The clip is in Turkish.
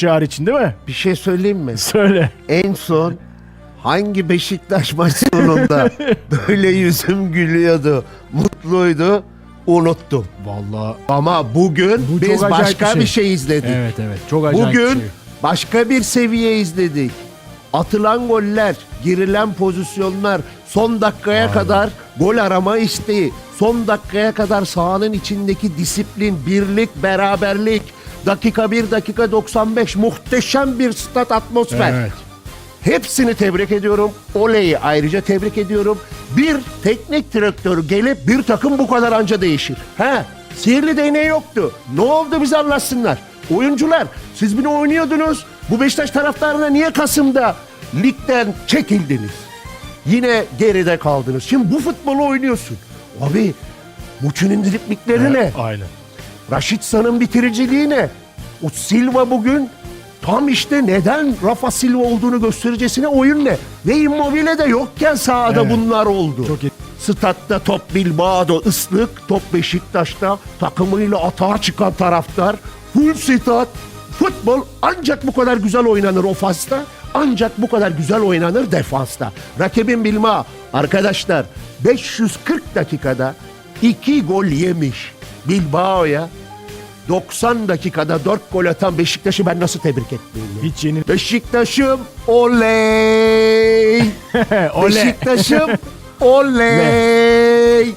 Çağrı için değil mi? Bir şey söyleyeyim mi? Söyle. En son hangi Beşiktaş maç sonunda böyle yüzüm gülüyordu, mutluydu unuttum. Vallahi Ama bugün Bu biz çok acayip başka bir şey. bir şey izledik. evet evet çok acayip bir Bugün şey. başka bir seviye izledik. Atılan goller, girilen pozisyonlar, son dakikaya kadar gol arama isteği, son dakikaya kadar sahanın içindeki disiplin, birlik, beraberlik, dakika 1, dakika 95 muhteşem bir stat atmosfer. Evet. Hepsini tebrik ediyorum. Ole'yi ayrıca tebrik ediyorum. Bir teknik direktör gelip bir takım bu kadar anca değişir. He, sihirli değneği yoktu. Ne oldu bize anlatsınlar. Oyuncular siz bunu oynuyordunuz. Bu Beşiktaş taraftarına niye Kasım'da ligden çekildiniz? Yine geride kaldınız. Şimdi bu futbolu oynuyorsun. Abi Muçu'nun driplikleri ne? Aynen. Raşit San'ın bitiriciliği ne? O Silva bugün tam işte neden Rafa Silva olduğunu göstericesine oyun ne? Ve Immobile de yokken sahada Evet. bunlar oldu. Çok iyi. Statta top Bilbao'da ıslık, top Beşiktaş'ta takımıyla atağa çıkan taraftar. Full stat. Futbol ancak bu kadar güzel oynanır ofansta. Ancak bu kadar güzel oynanır defansta. Rakibin Bilma arkadaşlar 540 dakikada 2 gol yemiş Bilbao'ya 90 dakikada 4 gol atan Beşiktaş'ı ben nasıl tebrik etmeyeyim? ya? Hiç yeni. Beşiktaş'ım oley! Oley. Beşiktaş'ım oley!